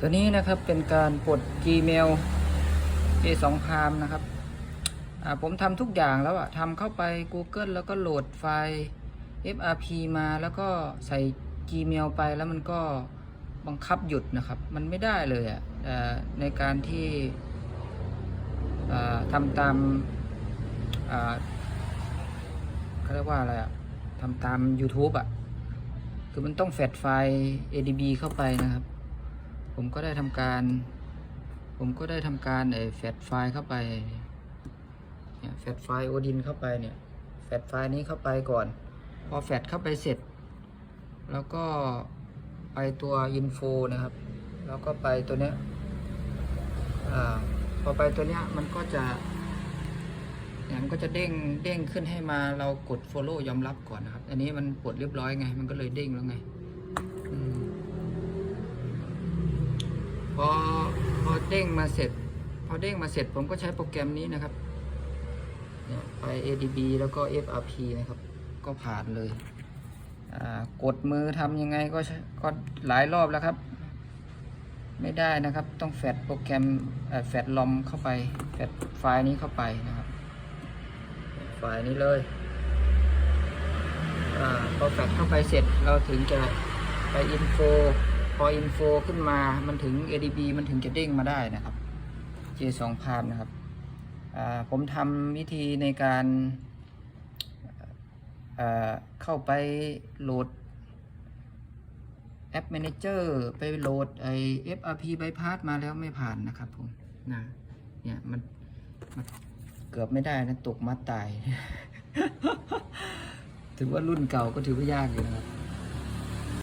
ตัวนี้นะครับเป็นการปลด Gmail A2 พามนะครับผมทำทุกอย่างแล้วอะทำเข้าไป Google แล้วก็โหลดไฟล์ FRP มาแล้วก็ใส่ Gmail ไปแล้วมันก็บังคับหยุดนะครับ มันไม่ได้เลยอะอ่าในการที่ทำตามเขาเรียกว่าอะไรอะทำตาม YouTube อะคือมันต้องแฟดไฟล์ ADB เข้าไปนะครับ ผมก็ได้ทำการ ผมก็ได้ทำการไอ้แฟดไฟล์เข้าไปเนี่ยแฟดไฟล์โอดินเข้าไปเนี่ยแฟดไฟล์นี้เข้าไปก่อน พอแฟดเข้าไปเสร็จ แล้วก็ไปตัว info นะครับ แล้วก็ไปตัวเนี้ยอพอไปตัวเนี้ยมันก็จะเนี่ยมันก็จะเด้งเด้งขึ้นให้มาเรากด follow ยอมรับก่อนนะครับ อันนี้มันปลดเรียบร้อยไง มันก็เลยเด้งแล้วไง เด้งมาเสร็จ พอเด้งมาเสร็จผมก็ใช้โปรแกรมนี้นะครับเนี่ยไป ADB แล้วก็ FRP นะครับ ก็ผ่านเลย กดมือทำยังไงก็ก็หลายรอบแล้วครับ ไม่ได้นะครับ ต้องแฟดโปรแกรมแฟดลอมเข้าไป แฟดไฟล์นี้เข้าไปนะครับ ไฟล์นี้เลยอพอแฟดเข้าไปเสร็จเราถึงจะไปอินโฟ พออินโฟขึ้นมามันถึง ADB มันถึงจะเด้งมาได้นะครับ J2 พามนะครับผมทำวิธีในการอ่าเข้าไปโหลดแอป Manager ไปโหลดไอ FRP bypass มาแล้วไม่ผ่านนะครับผมนะเนี่ยมันมันเกือบไม่ได้นะ ตกมาตาย ถือว่ารุ่นเก่าก็ถือว่ายากอยู่นะครับ